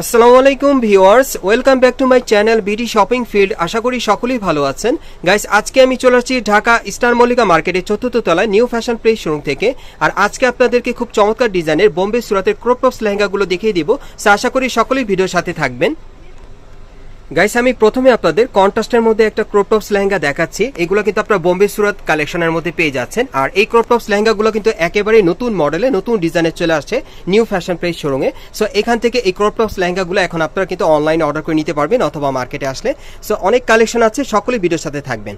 আসসালামু আলাইকুম viewers, welcome back to my channel BD shopping field. আশা করি সকলেই ভালো আছেন। গাইস, আজকে আমি চলে আসছি ঢাকা স্টার মল্লিকা মার্কেটের চতুর্থ তলায় নিউ ফ্যাশন প্লেস শোরুম থেকে। আর আজকে আপনাদেরকে খুব চমৎকার ডিজাইনের বোম্বে সুরাতের ক্রপ টপস লেহেঙ্গাগুলো দেখিয়ে দিব। আশা করি সকলেই ভিডিওর সাথে থাকবেন। গাইস আমি প্রথমে আপনাদের কন্ট্রাস্টের মধ্যে একটা ক্রপ টপস লেহেঙ্গা দেখাচ্ছি। এগুলো কিন্তু আপনারা বোম্বে সুরত কালেকশনের মধ্যে পেয়ে যাচ্ছেন। আর এই ক্রপ টপস লেহেঙ্গাগুলো কিন্তু একেবারে নতুন মডেলে নতুন ডিজাইনে চলে আসছে নিউ ফ্যাশন প্রেস শোরুমে সো এখান থেকে এই ক্রপ টপস লেহেঙ্গাগুলো এখন আপনারা কিন্তু অনলাইনে অর্ডার করে নিতে পারবেন অথবা মার্কেটে আসলে। সো অনেক কালেকশন আছে, সকলেই ভিডিওর সাথে থাকবেন।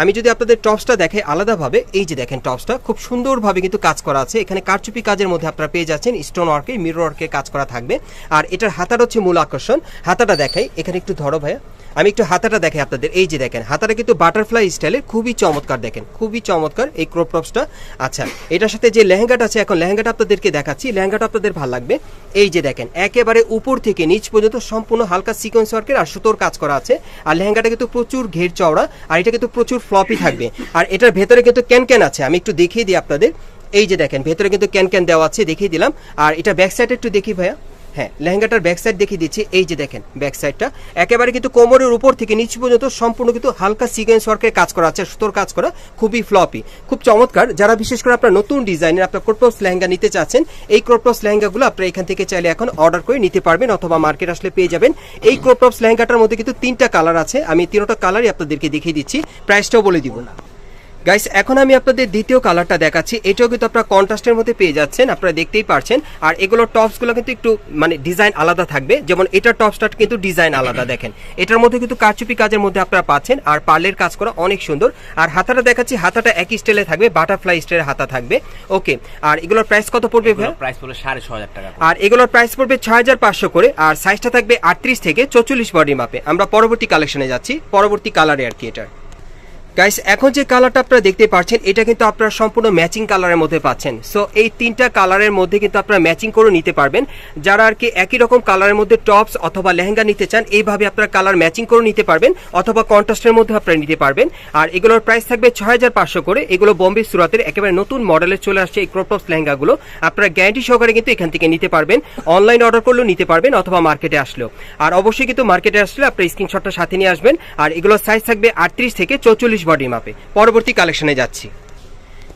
আমি যদি আপনাদের টপসটা দেখে আলাদাভাবে, এই যে দেখেন টপসটা খুব সুন্দরভাবে কিন্তু কাজ করা আছে। এখানে কারচুপি কাজের মধ্যে আপনারা পেয়ে যাচ্ছেন স্টোন ওয়ার্কে মিরর ওয়ার্কে কাজ করা থাকবে। আর এটার হাতাটা হচ্ছে মূল আকর্ষণ। হাতাটা দেখাই, এখানে একটু ধরো ভাইয়া। আমি একটু হাতাটা দেখাই আপনাদের। এই যে দেখেন, হাতাটা কিন্তু বাটারফ্লাই স্টাইলের খুবই চমৎকার দেখেন, খুবই চমৎকার এই ক্রপ টপসটা আচ্ছা এটার সাথে যে লেহেঙ্গাটা আছে এখন, লেহেঙ্গাটা আপনাদেরকে দেখাচ্ছি। লেহেঙ্গাটা আপনাদের ভালো লাগবে। এই যে দেখেন, একেবারে উপর থেকে নিচ পর্যন্ত সম্পূর্ণ হালকা সিকোয়েন্স ওয়ার্কের আর সুতোর কাজ করা আছে। আর লেহেঙ্গাটা কিন্তু প্রচুর ঘের চওড়া, আর এটা কিন্তু প্রচুর ফ্লপি থাকবে। আর এটার ভেতরে কিন্তু ক্যান ক্যান আছে, আমি একটু দেখিয়ে দিই আপনাদের। এই যে দেখেন, ভেতরে কিন্তু ক্যান ক্যান দেওয়া আছে, দেখিয়ে দিলাম। আর এটা ব্যাক সাইড একটু দেখি ভাইয়া। হ্যাঁ লেহেঙ্গাটার ব্যাক সাইড দেখিয়ে দিচ্ছি। এই যে দেখেন ব্যাক সাইডটা একেবারে কিন্তু কোমরের উপর থেকে নিচ পর্যন্ত সম্পূর্ণ কিন্তু হালকা সিকোয়েন্স ওয়ার্কের কাজ করা আছে, সুতোর কাজ করা, খুবই ফ্লপি খুব চমৎকার। যারা বিশেষ করে আপনার নতুন ডিজাইনের আপনার ক্রোপটস লেহেঙ্গা নিতে চাচ্ছেন, এই ক্রোপটস লেহেঙ্গাগুলো আপনারা এখান থেকে চাইলে এখন অর্ডার করে নিতে পারবেন অথবা মার্কেট আসলে পেয়ে যাবেন। এই ক্রোপটস লেহেঙ্গাটার মধ্যে কিন্তু তিনটা কালার আছে। আমি তিনটা কালারই আপনাদেরকে দেখিয়ে দিচ্ছি। প্রাইসটাও বলে দিব না। গাইস এখন আমি আপনাদের দ্বিতীয় কালারটা দেখাচ্ছি। এটাও কিন্তু আপনারা কন্ট্রাস্টের মধ্যে পেয়ে যাচ্ছেন আপনারা দেখতেই পারছেন। আর এগুলোর টপসগুলো কিন্তু একটু মানে ডিজাইন আলাদা থাকবে। যেমন এটার টপসটা কিন্তু ডিজাইন আলাদা দেখেন। এটার মধ্যে কিন্তু কারচুপি কাজের মধ্যে আপনারা পাচ্ছেন। আর পার্লের কাজ করা অনেক সুন্দর। আর হাতাটা দেখাচ্ছি হাতাটা একই স্টাইলে থাকবে বাটারফ্লাই স্টাইলের হাতা থাকবে। ওকে আর এগুলোর প্রাইস কত পড়বে ভাই প্রাইস পড়ল সাড়ে ছ হাজার টাকা আর এগুলোর প্রাইস পড়বে ছয় হাজার পাঁচশো করে। আর সাইজটা থাকবে আটত্রিশ থেকে চৌচল্লিশ বডি মাপে আমরা পরবর্তী কালেকশনে যাচ্ছি। পরবর্তী কালারে আর কি এটার গাইস এখন যে কালারটা আপনারা দেখতে পাচ্ছেন, এটা কিন্তু আপনারা সম্পূর্ণ ম্যাচিং কালারের মধ্যে পাচ্ছেন। সো এই তিনটা কালারের মধ্যে কিন্তু আপনারা ম্যাচিং করে নিতে পারবেন। যারা আর কি একই রকম কালারের মধ্যে টপস অথবা লেহেঙ্গা নিতে চান, এইভাবে আপনারা কালার ম্যাচিং করে নিতে পারবেন, অথবা কন্ট্রাস্টের মধ্যে আপনারা নিতে পারবেন। আর এগুলোর প্রাইস থাকবে ছয় হাজার পাঁচশো করে। এগুলো বোম্বে সুরাতের একেবারে নতুন মডেলে চলে আসছে এই ক্রপ টপস লেহেঙ্গাগুলো। আপনারা গ্যারান্টি সহকারে কিন্তু এখান থেকে নিতে পারবেন। অনলাইন অর্ডার করলেও নিতে পারবেন অথবা মার্কেটে আসলেও। আর অবশ্যই কিন্তু মার্কেটে আসলে আপনার স্ক্রিনশটটা সাথে নিয়ে আসবেন। আর এগুলোর সাইজ থাকবে আটত্রিশ থেকে চৌচল্লিশ বডি মাপে পরবর্তী কালেকশনে যাচ্ছি।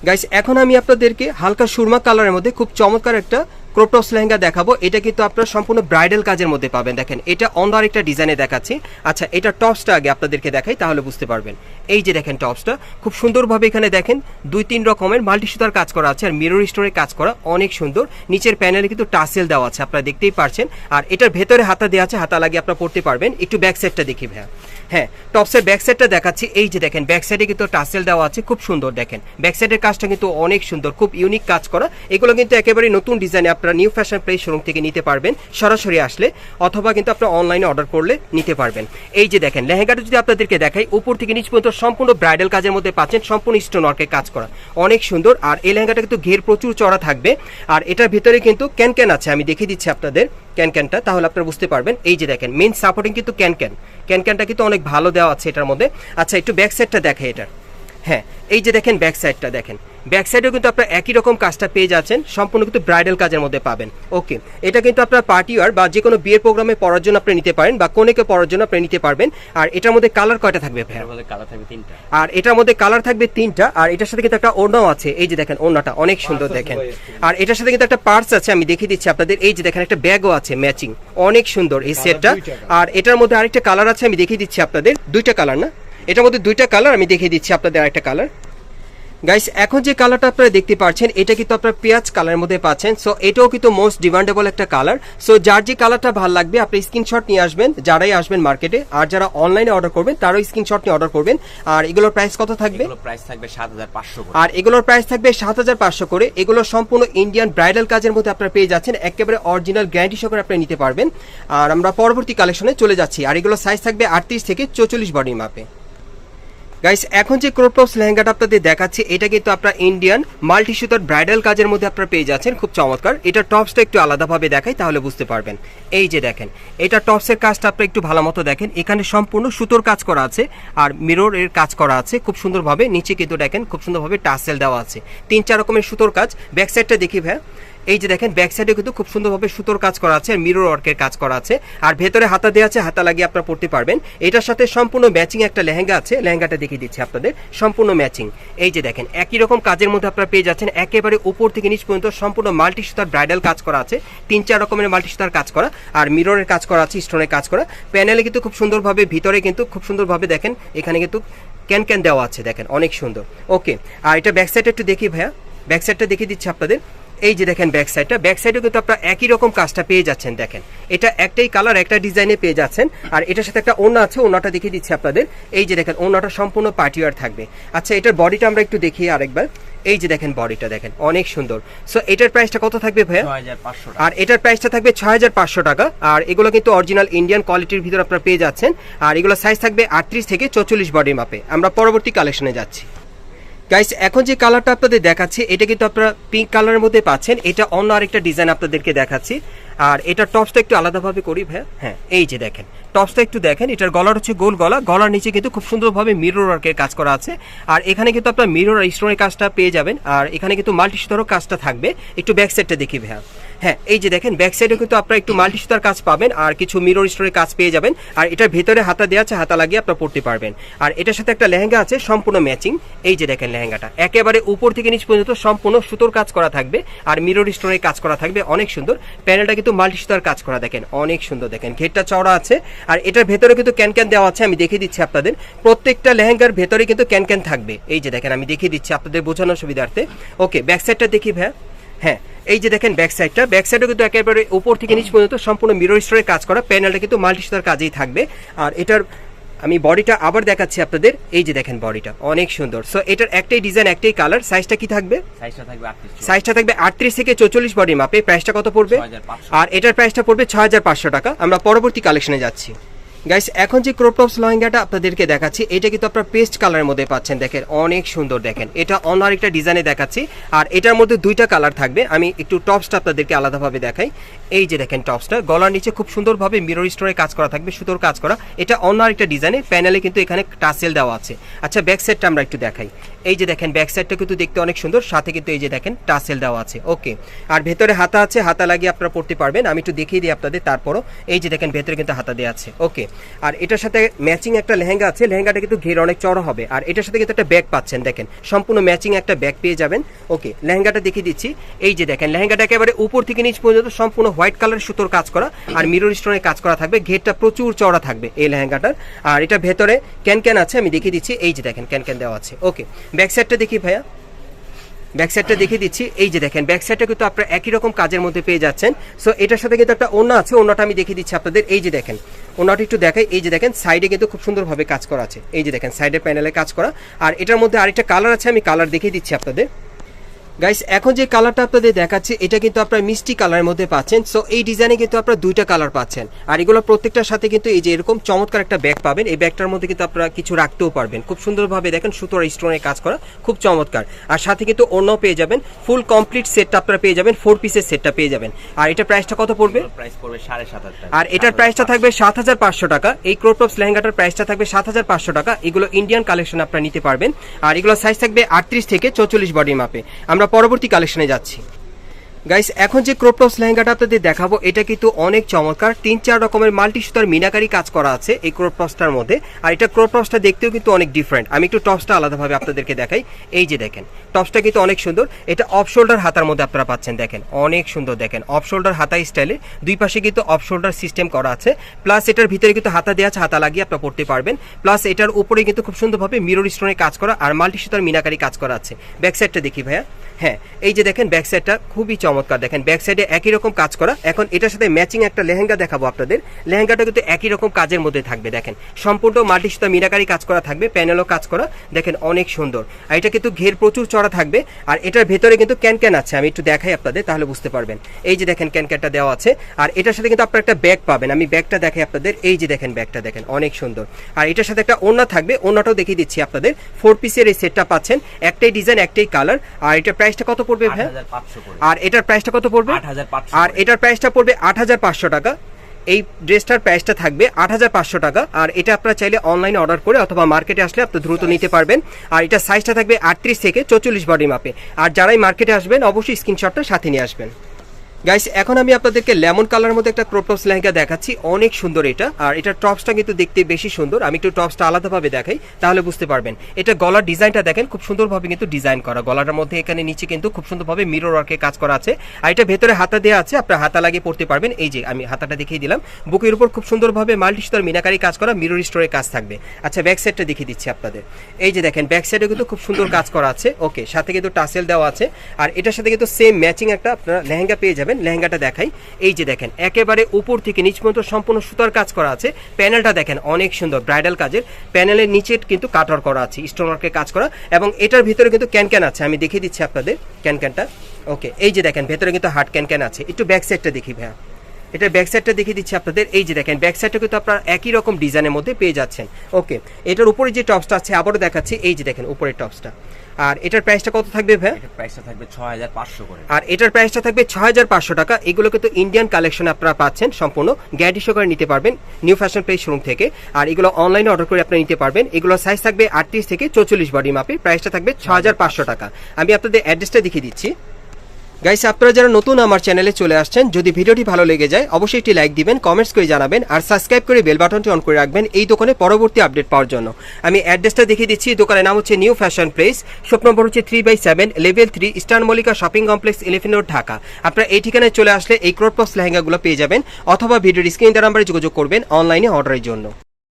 গাইস এখন আমি আপনাদেরকে হালকা সুরমা কালারের মধ্যে খুব চমৎকার একটা ক্রোপটপস লেহেঙ্গা দেখাবো। এটা কিন্তু আপনারা সম্পূর্ণ ব্রাইডাল কাজের মধ্যে পাবেন। দেখেন, এটা অন্য আরেকটা ডিজাইনে দেখাচ্ছি। আচ্ছা এটা টপসটা আগে আপনাদেরকে দেখাই, তাহলে বুঝতে পারবেন। এই যে দেখেন টপসটা, খুব সুন্দরভাবে এখানে দেখেন, দুই তিন রকমের মাল্টি সুতার কাজ করা আছে আর মিরর স্টোরে কাজ করা অনেক সুন্দর। নিচের প্যানেলে কিন্তু টাসেল দেওয়া আছে, আপনারা দেখতেই পারছেন। আর এটার ভেতরে হাতা দেওয়া আছে, হাতা লাগিয়ে আপনারা পড়তে পারবেন। একটু ব্যাক সাইডটা দেখি ভাইয়া। হ্যাঁ টপসের ব্যাক সাইডটা দেখাচ্ছি। এই যে দেখেন ব্যাক সাইডে কিন্তু টাসেল দেওয়া আছে, খুব সুন্দর দেখেন। ব্যাক সাইডের কাজটা কিন্তু অনেক সুন্দর, খুব ইউনিক কাজ করা। এগুলো কিন্তু একেবারে নতুন ডিজাইনে আপনারা নিউ ফ্যাশন প্লেস শোরুম থেকে নিতে পারবেন, সরাসরি আসলে অথবা কিন্তু আপনারা অনলাইনে অর্ডার করলে নিতে পারবেন। এই যে দেখেন, লেহেঙ্গাটা যদি আপনাদেরকে দেখাই, উপর থেকে নিচ পর্যন্ত সম্পূর্ণ ব্রাইডাল কাজের মধ্যে পাচ্ছেন, সম্পূর্ণ স্টোন ওয়ার্কের কাজ করা। অনেক সুন্দর, আর এই লেহেঙ্গাটা কিন্তু ঘের প্রচুর চড়া থাকবে। আর এটার ভিতরে কিন্তু ক্যান ক্যান আছে, আমি দেখিয়ে দিচ্ছি আপনাদের ক্যান ক্যানটা তাহলে আপনারা বুঝতে পারবেন। এই যে দেখেন মেন সাপোর্টিং কিন্তু ক্যান ক্যান ক্যান ক্যানটা কিন্তু অনেক ভালো দেওয়া আছে এটার মধ্যে। আচ্ছা একটু ব্যাক সাইডটা দেখে এটার। হ্যাঁ এই যে দেখেন ব্যাক সাইডটা দেখেন। ব্যাক সাইডেও কিন্তু আপনারা একই রকম কাজটা পেয়ে যাচ্ছেন সম্পূর্ণ কিন্তু ব্রাইডাল কাজের মধ্যে পাবেন। ওকে এটা কিন্তু আপনার পার্টি ওয়ার বা যে কোনো বিয়ের প্রোগ্রামে পড়ার জন্য আপনি নিতে পারেন বা কোনেকে পড়ার জন্য আপনি নিতে পারবেন। আর এটার মধ্যে কালার কয়টা থাকবে কালার থাকবে তিনটা। আর এটার মধ্যে কালার থাকবে তিনটা আর এটার সাথে কিন্তু একটা ওড়নাও আছে। এই যে দেখেন ওড়নাটা অনেক সুন্দর দেখেন। আর এটার সাথে কিন্তু একটা পার্টস আছে আমি দেখিয়ে দিচ্ছি আপনাদের। এই যে দেখেন একটা ব্যাগও আছে ম্যাচিং। অনেক সুন্দর এই সেটটা। আর এটার মধ্যে আরেকটা কালার আছে আমি দেখিয়ে দিচ্ছি আপনাদের। দুইটা কালার না? এটার মধ্যে দুইটা কালার আমি দেখিয়ে দিচ্ছি আপনাদের আরেকটা কালার। গাইস এখন যে কালারটা আপনারা দেখতে পাচ্ছেন এটা কিন্তু আপনারা পেঁয়াজ কালারের মধ্যে পাচ্ছেন। সো এটাও কিন্তু মোস্ট ডিমান্ডেবল একটা কালার সো যার যে কালারটা ভালো লাগবে আপনি স্ক্রিনশট নিয়ে আসবেন যারাই আসবেন মার্কেটে আর যারা অনলাইনে অর্ডার করবেন তারাও স্ক্রিনশট নিয়ে অর্ডার করবেন। আর এগুলোর প্রাইস কত থাকবে? প্রাইস থাকবে সাত হাজার পাঁচশো আর এগুলোর প্রাইস থাকবে সাত হাজার পাঁচশো করে। এগুলো সম্পূর্ণ ইন্ডিয়ান ব্রাইডাল কাজের মধ্যে আপনারা পেয়ে যাচ্ছেন। একেবারে অরিজিনাল গ্যারান্টি সহকারে আপনি নিতে পারবেন। আর আমরা পরবর্তী কালেকশনে চলে যাচ্ছি। আর এগুলো সাইজ থাকবে আটত্রিশ থেকে চৌচল্লিশ বডি মাপে গাইস এখন যে ক্রোপটপস লেহেঙ্গাটা আপনাদের দেখাচ্ছি, এটা কিন্তু আপনার ইন্ডিয়ান মাল্টি সুতার ব্রাইডাল কাজের মধ্যে আপনারা পেয়ে যাচ্ছেন, খুব চমৎকার। এটা টপসটা একটু আলাদাভাবে দেখাই, তাহলে বুঝতে পারবেন। এই যে দেখেন, এটা টপসের কাজটা আপনারা একটু ভালো মতো দেখেন। এখানে সম্পূর্ণ সুতোর কাজ করা আছে, আর মিরর এর কাজ করা আছে, খুব সুন্দরভাবে। নিচে কিন্তু দেখেন, খুব সুন্দরভাবে টাসেল দেওয়া আছে। তিন চার রকমের সুতোর কাজ। ব্যাক সাইডটা দেখি ভাই এই যে দেখেন ব্যাক সাইডে কিন্তু খুব সুন্দরভাবে সুতোর কাজ করা আছে মিরর ওয়ার্কের কাজ করা আছে। আর ভেতরে হাতা দেওয়া আছে, হাতা লাগিয়ে আপনারা পড়তে পারবেন। এটার সাথে সম্পূর্ণ ম্যাচিং একটা লেহেঙ্গা আছে, লেহেঙ্গাটা দেখিয়ে দিচ্ছি আপনাদের, সম্পূর্ণ ম্যাচিং এই যে দেখেন, একই রকম কাজের মধ্যে আপনারা পেয়ে যাচ্ছেন, একেবারে উপর থেকে নিচ পর্যন্ত সম্পূর্ণ মাল্টি সুতার ব্রাইডাল কাজ করা আছে, তিন চার রকমের মাল্টি সুতার কাজ করা, আর মিররের কাজ করা আছে স্টোনের কাজ করা। প্যানেলে কিন্তু খুব সুন্দরভাবে, ভিতরে কিন্তু খুব সুন্দরভাবে দেখেন, এখানে কিন্তু ক্যান ক্যান দেওয়া আছে, দেখেন, অনেক সুন্দর। ওকে আর এটা ব্যাক সাইডে একটু দেখি ভাইয়া ব্যাক সাইডটা দেখিয়ে দিচ্ছি আপনাদের। এই যে দেখেন ব্যাক সাইডটা ব্যাক সাইডে কিন্তু আপনারা একই রকম কাজটা পেয়ে যাচ্ছেন দেখেন। এটা একটাই কালার একটা ডিজাইনে পেয়ে যাচ্ছেন। আর এটার সাথে একটা ওনা আছে ওনাটা দেখিয়ে দিচ্ছি আপনাদের। এই যে দেখেন ওনাটা সম্পূর্ণ পার্টিওয়ার থাকবে। আচ্ছা এটার বডিটা আমরা একটু দেখি আরেকবার। এই যে দেখেন বডিটা দেখেন অনেক সুন্দর। সো এটার প্রাইসটা কত থাকবে ভাইয়া? আর এটার প্রাইসটা থাকবে ছয় হাজার পাঁচশো টাকা। আর এগুলো কিন্তু অরিজিনাল ইন্ডিয়ান কোয়ালিটির ভিতর আপনারা পেয়ে যাচ্ছেন। আর এগুলো সাইজ থাকবে আটত্রিশ থেকে চৌচল্লিশ বডির মাপে। আমরা পরবর্তী কালেকশনে যাচ্ছি। গাইস এখন যে কালারটা আপনাদের দেখাচ্ছি, এটা কিন্তু আপনারা পিঙ্ক কালারের মধ্যে পাচ্ছেন। এটা অন্য আরেকটা ডিজাইন আপনাদেরকে দেখাচ্ছি। আর এটা টপসটা একটু আলাদাভাবে করি, ভাইয়া। হ্যাঁ এই যে দেখেন। টপসটা একটু দেখেন। এটার গলার হচ্ছে গোল গলা। গলার নিচে কিন্তু খুব সুন্দরভাবে মিরর ওয়ার্কের কাজ করা আছে। আর এখানে কিন্তু আপনার মিরর স্টোনের কাজটা পেয়ে যাবেন। আর এখানে কিন্তু মাল্টি কাজটা থাকবে। একটু ব্যাক সাইডটা দেখি, ভাইয়া। হ্যাঁ এই যে দেখেন ব্যাক সাইডে কিন্তু আপনারা একটু মাল্টি সুতার কাজ পাবেন আর কিছু মিরর স্টোরের কাজ পেয়ে যাবেন। আর এটার ভেতরে হাতা দেওয়া আছে, হাতা লাগিয়ে আপনারা পড়তে পারবেন। আর এটার সাথে একটা লেহেঙ্গা আছে, সম্পূর্ণ ম্যাচিং এই যে দেখেন লেহেঙ্গাটা, একেবারে উপর থেকে নিচ পর্যন্ত সম্পূর্ণ সুতোর কাজ করা থাকবে আর মিরর স্টোনের কাজ করা থাকবে, অনেক সুন্দর। প্যানেলটা কিন্তু মাল্টি সুতার কাজ করা, দেখেন, অনেক সুন্দর, দেখেন, ঘেরটা চওড়া আছে। আর এটার ভেতরে কিন্তু ক্যান ক্যান দেওয়া আছে, আমি দেখিয়ে দিচ্ছি আপনাদের। প্রত্যেকটা লেহেঙ্গার ভেতরে কিন্তু ক্যান ক্যান থাকবে। এই যে দেখেন, আমি দেখিয়ে দিচ্ছি আপনাদের বোঝানোর সুবিধার্থে। ওকে ব্যাক সাইডটা দেখি ভাইয়া। হ্যাঁ এই যে দেখেন ব্যাক সাইডটা ব্যাক সাইডে কিন্তু একেবারে উপর থেকে নিচ পর্যন্ত সম্পূর্ণ মিরর স্টোরের কাজ করা প্যানেলটা কিন্তু মাল্টি সুতার কাজেই থাকবে। আর এটার আমি বডিটা আবার দেখাচ্ছি আপনাদের এই যে দেখেন বডিটা অনেক সুন্দর। সো এটার একটাই ডিজাইন একটাই কালার সাইজটা কি থাকবে? সাইজটা থাকবে আটত্রিশ সাইজটা থাকবে আটত্রিশ থেকে চৌচল্লিশ বডি মাপে প্রাইসটা কত পড়বে? আর এটার প্রাইসটা পড়বে ছয় হাজার পাঁচশো টাকা। আমরা পরবর্তী কালেকশনে যাচ্ছি। গাইস এখন যে ক্রপটপস লহেঙ্গাটা আপনাদেরকে দেখাচ্ছি, এটা কিন্তু আপনার পেস্ট কালারের মধ্যে পাচ্ছেন। দেখেন, অনেক সুন্দর দেখেন। এটা অন্য আরেকটা ডিজাইনে দেখাচ্ছি। আর এটার মধ্যে দুইটা কালার থাকবে। আমি একটু টপসটা আপনাদেরকে আলাদাভাবে দেখাই। এই যে দেখেন টপসটা গলার নিচে খুব সুন্দরভাবে মিরর স্টোরে কাজ করা থাকবে, সুতোর কাজ করা। এটা অন্য আরেকটা ডিজাইনে প্যানেলে কিন্তু এখানে টাসেল দেওয়া আছে। আচ্ছা ব্যাক সাইডটা আমরা একটু দেখাই। এই যে দেখেন ব্যাক সাইডটা কিন্তু দেখতে অনেক সুন্দর। সাথে কিন্তু এই যে দেখেন টাসেল দেওয়া আছে। ওকে আর ভেতরে হাতা আছে, হাতা লাগিয়ে আপনারা পড়তে পারবেন। আমি একটু দেখিয়ে দিই আপনাদের, তারপরও। এই যে দেখেন, ভেতরে কিন্তু হাতা দেওয়া আছে। ওকে আর এটার সাথে ম্যাচিং একটা লেহেঙ্গা আছে, লেহেঙ্গাটা কিন্তু ঘের অনেক চড়া হবে। আর এটার সাথে কিন্তু একটা ব্যাগ পাচ্ছেন, দেখেন। সম্পূর্ণ ম্যাচিং একটা ব্যাগ পেয়ে যাবেন। ওকে লেহেঙ্গাটা দেখিয়ে দিচ্ছি। এই যে দেখেন, লেহেঙ্গাটা একেবারে উপর থেকে নিচ পর্যন্ত সম্পূর্ণ হোয়াইট কালার সুতোর কাজ করা আর মিরর স্টোনের কাজ করা থাকবে। ঘেরটা প্রচুর চড়া থাকবে এই লেহেঙ্গাটার। আর এটা ভেতরে ক্যান ক্যান আছে, আমি দেখিয়ে দিচ্ছি। এই যে দেখেন ক্যান ক্যান দেওয়া আছে। ওকে ব্যাক সাইডটা দেখি ভাইয়া। ব্যাক সাইডটা দেখিয়ে দিচ্ছি। এই যে দেখেন ব্যাক সাইডটা কিন্তু আপনারা একই রকম কাজের মধ্যে পেয়ে যাচ্ছেন। সো এটার সাথে কিন্তু একটা ওনা আছে ওনাটা আমি দেখিয়ে দিচ্ছি আপনাদের। এই যে দেখেন ওনাটা একটু দেখাই। এই যে দেখেন সাইডে কিন্তু খুব সুন্দরভাবে কাজ করা আছে। এই যে দেখেন সাইডের প্যানেলে কাজ করা। আর এটার মধ্যে আরেকটা কালার আছে, আমি কালার দেখিয়ে দিচ্ছি আপনাদের। গাইস এখন যে কালারটা আপনাদের দেখাচ্ছি এটা কিন্তু আপনারা মিষ্টি কালারের মধ্যে পাচ্ছেন। সো এই ডিজাইনে কিন্তু আপনারা দুইটা কালার পাচ্ছেন। আর এগুলো প্রত্যেকটার সাথে কিন্তু এই যে এরকম চমৎকার একটা ব্যাগ পাবেন এই ব্যাগটার মধ্যে কিন্তু আপনারা কিছু রাখতেও পারবেন। খুব সুন্দরভাবে দেখেন সুতোর স্টোনের কাজ করা খুব চমৎকার। আর সাথে কিন্তু অন্য পেয়ে যাবেন ফুল কমপ্লিট সেটটা আপনারা পেয়ে যাবেন ফোর পিসের সেটটা পেয়ে যাবেন। আর এটা প্রাইসটা কত পড়বে? প্রাইস পড়বে সাড়ে সাত হাজার আর এটার প্রাইসটা থাকবে সাত হাজার পাঁচশো টাকা। এই ক্রোটপস লেহেঙ্গাটার প্রাইসটা থাকবে সাত হাজার পাঁচশো টাকা। এগুলো ইন্ডিয়ান কালেকশন আপনারা নিতে পারবেন। আর এগুলো সাইজ থাকবে আটত্রিশ থেকে চৌচল্লিশ বডি মাপে। আমরা পরবর্তী কালেকশনে যাচ্ছি। গাইস এখন যে ক্রোপটপস লেহেঙ্গাটা আপনাদের দেখাবো, এটা কিন্তু অনেক চমৎকার। তিন, চার রকমের মাল্টি সুতার মিনাকারি কাজ করা আছে এই ক্রোপটপসটার মধ্যে। আর এটা ক্রোপটপসটা দেখতেও কিন্তু অনেক ডিফারেন্ট আমি একটু টপসটা আলাদাভাবে আপনাদেরকে দেখাই। এই যে দেখেন টপসটা কিন্তু অনেক সুন্দর। এটা অফ শোল্ডার হাতার মধ্যে আপনারা পাচ্ছেন, দেখেন। অনেক সুন্দর, দেখেন। অফ শোল্ডার হাতা স্টাইলে দুই পাশে কিন্তু অফ শোল্ডার সিস্টেম করা আছে। প্লাস এটার ভিতরে কিন্তু হাতা দেওয়া আছে, হাতা লাগিয়ে আপনারা পড়তে পারবেন। প্লাস এটার উপরে কিন্তু খুব সুন্দরভাবে মিরর স্টোনে কাজ করা আর মাল্টি সুতার মিনাকারি কাজ করা আছে। ব্যাক সাইডটা দেখি ভাইয়া। হ্যাঁ এই যে দেখেন ব্যাক সাইডটা খুবই চমৎকার। দেখেন ব্যাক সাইডে একই রকম কাজ করা। এখন এটার সাথে ম্যাচিং একটা লেহেঙ্গা দেখাবো আপনাদের। লেহেঙ্গাটা কিন্তু একই রকম কাজের মধ্যে থাকবে দেখেন। সম্পূর্ণ মাল্টি সুতা মিনাকারি কাজ করা থাকবে প্যানেলও কাজ করা। দেখেন অনেক সুন্দর। আর এটা কিন্তু ঘের প্রচুর চড়া থাকবে। আর এটার ভেতরে কিন্তু ক্যান ক্যান আছে আমি একটু দেখাই আপনাদের তাহলে বুঝতে পারবেন। এই যে দেখেন ক্যান ক্যানটা দেওয়া আছে। আর এটার সাথে কিন্তু আপনার একটা ব্যাগ পাবেন। আমি ব্যাগটা দেখাই আপনাদের। এই যে দেখেন ব্যাগটা দেখেন অনেক সুন্দর। আর এটার সাথে একটা ওড়না থাকবে। ওড়নাটাও দেখিয়ে দিচ্ছি আপনাদের। ফোর পিসের এই সেটটা পাচ্ছেন। একটাই ডিজাইন একটাই কালার আর এটার প্রাইসটা কত পড়বে ভাই? আর এটার প্রাইসটা কত পড়বে? আর এটার প্রাইসটা পড়বে আট হাজার পাঁচশো টাকা। এই ড্রেসটার প্রাইসটা থাকবে আট হাজার পাঁচশো টাকা। আর এটা আপনারা চাইলে অনলাইনে অর্ডার করে অথবা মার্কেটে আসলে আপনি দ্রুত নিতে পারবেন। আর এটা সাইজটা থাকবে আটত্রিশ থেকে চৌচল্লিশ বডি মাপে আর যারাই মার্কেটে আসবেন অবশ্যই স্ক্রিনশটটা সাথে নিয়ে আসবেন। গাইস এখন আমি আপনাদেরকে লেমন কালার মধ্যে একটা ক্রপটপস লেহেঙ্গা দেখাচ্ছি। অনেক সুন্দর এটা। আর এটার টপসটা কিন্তু দেখতে বেশি সুন্দর। আমি একটু টপসটা আলাদাভাবে দেখাই, তাহলে বুঝতে পারবেন। এটা গলার ডিজাইনটা দেখেন, খুব সুন্দরভাবে কিন্তু ডিজাইন করা। গলাটার মধ্যে এখানে নিচে কিন্তু খুব সুন্দরভাবে মিরর ওয়ার্কে কাজ করা আছে। আর এটা ভেতরে হাতা দেওয়া আছে, আপনার হাতা লাগিয়ে পড়তে পারবেন। এই যে, আমি হাতাটা দেখিয়ে দিলাম। বুকের উপর খুব সুন্দরভাবে মাল্টি সুতার মিনাকারি কাজ করা মিরর স্টোরে কাজ থাকবে। আচ্ছা ব্যাক সাইডটা দেখিয়ে দিচ্ছি আপনাদের। এই যে দেখেন ব্যাক সাইডে কিন্তু খুব সুন্দর কাজ করা আছে। ওকে সাথে কিন্তু টাসেল দেওয়া আছে। আর এটার সাথে কিন্তু সেম ম্যাচিং একটা আপনারা লেহেঙ্গা পেয়ে যাবেন। লেহেঙ্গাটা দেখাই। এই যে দেখেন, একেবারে উপর থেকে নিচ পর্যন্ত সম্পূর্ণ সুতার কাজ করা আছে। প্যানেলটা দেখেন, অনেক সুন্দর, ব্রাইডাল কাজের। প্যানেলের নিচে কিন্তু কাটার করা আছে স্টোন ওয়ার্কের কাজ করা। এবং এটার ভিতরে কিন্তু ক্যান ক্যান আছে, আমি দেখিয়ে দিচ্ছি আপনাদের। ক্যান ক্যানটা ওকে, এই যে দেখেন, ভেতরে কিন্তু হার্ট ক্যান ক্যান আছে। একটু ব্যাক সাইডটা দেখি ভাইয়া। এটা ব্যাক সাইডটা দেখিয়ে দিচ্ছি আপনাদের। এই যে দেখেন ব্যাক সাইডটা কিন্তু আপনার একই রকম ডিজাইনের মধ্যে পেয়ে যাচ্ছেন। ওকে এটার উপরে যে টপসটা আছে আবারও দেখাচ্ছি। এই যে দেখেন উপরের টপসটা আর এটার প্রাইসটা কত থাকবে এটার প্রাইসটা থাকবে ছয় হাজার পাঁচশো করে। আর এটার প্রাইসটা থাকবে ছয় হাজার পাঁচশো টাকা। এগুলো কিন্তু ইন্ডিয়ান কালেকশন আপনারা পাচ্ছেন সম্পূর্ণ গ্যারান্টি সহকারে নিতে পারবেন নিউ ফ্যাশন প্লেস শোরুম থেকে। আর এগুলো অনলাইনে অর্ডার করে আপনারা নিতে পারবেন। এগুলো সাইজ থাকবে আটত্রিশ থেকে চৌচল্লিশ বডি মাপে প্রাইসটা থাকবে ছ হাজার পাঁচশো। টাকা। আমি আপনাদের অ্যাড্রেসটা দেখিয়ে দিচ্ছি। গাইস আপনারা যারা নতুন আমার চ্যানেলে চলে আসছেন, যদি ভিডিওটি ভালো লেগে যায়, অবশ্যই একটি লাইক দিবেন কমেন্টস করে জানাবেন, আর সাবস্ক্রাইব করে বেল বাটনটি অন করে রাখবেন এই দোকানে পরবর্তী আপডেট পাওয়ার জন্য। আমি অ্যাড্রেসটা দেখিয়ে দিচ্ছি দোকানের নাম হচ্ছে new fashion place shop number হচ্ছে three by seven level three eastern Mallika shopping complex eleven road Dhaka আপনারা এই ঠিকানায় চলে আসলে এই ক্রোডপক্স লেহেঙ্গাগুলো পেয়ে যাবেন, অথবা ভিডিওর স্ক্রিন নাম্বারে যোগাযোগ করবেন অনলাইনে অর্ডারের জন্য।